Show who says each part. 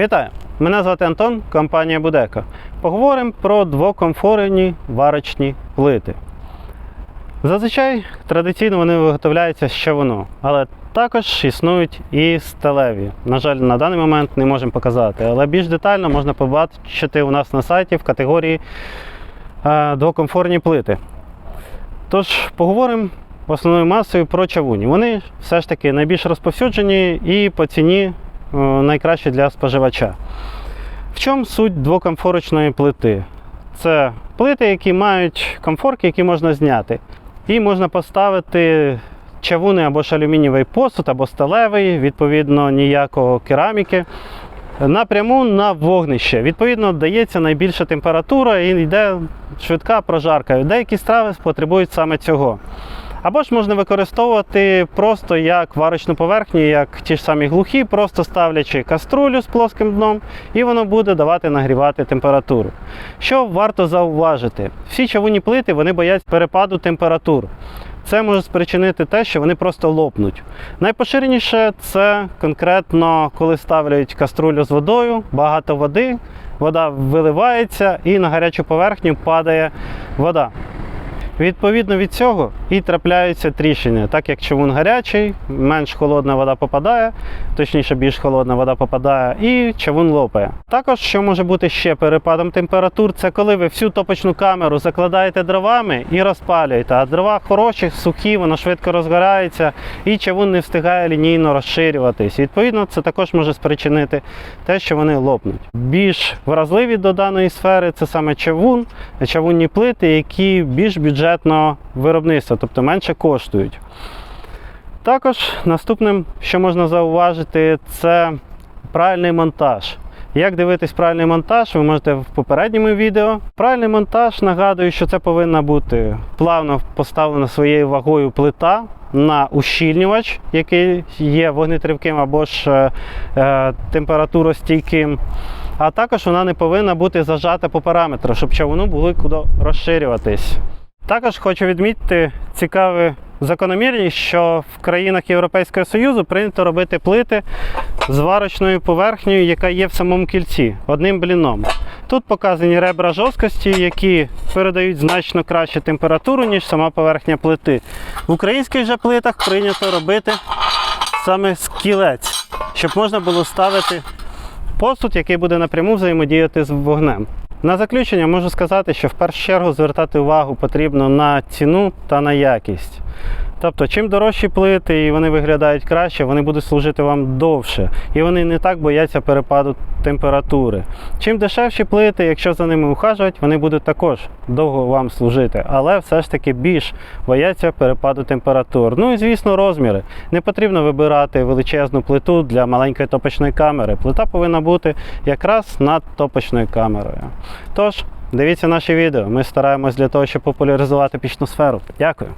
Speaker 1: Вітаю! Мене звати Антон, компанія Будека. Поговоримо про двокомфорні варочні плити. Зазвичай традиційно вони виготовляються з чавуну, але також існують і сталеві. На жаль, на даний момент не можемо показати, але більш детально можна побачити у нас на сайті в категорії е, двокомфорні плити. Тож поговоримо основною масою про чавуні. Вони все ж таки найбільш розповсюджені і по ціні е, найкращі для споживача. В чому суть двокомфорочної плити? Це плити, які мають комфорки, які можна зняти. І можна поставити чавуни або ж алюмінієвий посуд, або сталевий, відповідно, ніякого кераміки. Напряму на вогнище. Відповідно, дається найбільша температура і йде швидка прожарка. Деякі страви потребують саме цього. Або ж можна використовувати просто як варочну поверхню, як ті ж самі глухі, просто ставлячи каструлю з плоским дном, і воно буде давати нагрівати температуру. Що варто зауважити? Всі чавунні плити вони бояться перепаду температур. Це може спричинити те, що вони просто лопнуть. Найпоширеніше це конкретно, коли ставлять каструлю з водою, багато води, вода виливається і на гарячу поверхню падає вода. Відповідно від цього і трапляються тріщини, так як човун гарячий, менш холодна вода попадає, точніше, більш холодна вода попадає, і човун лопає. Також, що може бути ще перепадом температур, це коли ви всю топочну камеру закладаєте дровами і розпалюєте. А дрова хороші, сухі, воно швидко розгорається, і човун не встигає лінійно розширюватись. Відповідно, це також може спричинити те, що вони лопнуть. Більш вразливі до даної сфери це саме чавун, чавунні плити, які більш бюджетно виробництва, тобто менше коштують. Також наступним, що можна зауважити, це правильний монтаж. Як дивитись правильний монтаж, ви можете в попередньому відео. Правильний монтаж нагадую, що це повинна бути плавно поставлена своєю вагою плита на ущільнювач, який є вогнетривким або ж е, е, температуростійким. А також вона не повинна бути зажата по параметру, щоб чавуну були куди розширюватись. Також хочу відмітити цікаву закономірність, що в країнах Європейського Союзу прийнято робити плити з варочною поверхнею, яка є в самому кільці, одним бліном. Тут показані ребра жорсткості, які передають значно кращу температуру, ніж сама поверхня плити. В українських же плитах прийнято робити саме скілець, щоб можна було ставити посуд, який буде напряму взаємодіяти з вогнем. На заключення можу сказати, що в першу чергу звертати увагу потрібно на ціну та на якість. Тобто, чим дорожчі плити і вони виглядають краще, вони будуть служити вам довше. І вони не так бояться перепаду температури. Чим дешевші плити, якщо за ними ухажувати, вони будуть також довго вам служити, але все ж таки більш бояться перепаду температур. Ну і звісно, розміри. Не потрібно вибирати величезну плиту для маленької топочної камери. Плита повинна бути якраз над топочною камерою. Тож, дивіться наші відео. Ми стараємось для того, щоб популяризувати пічну сферу. Дякую.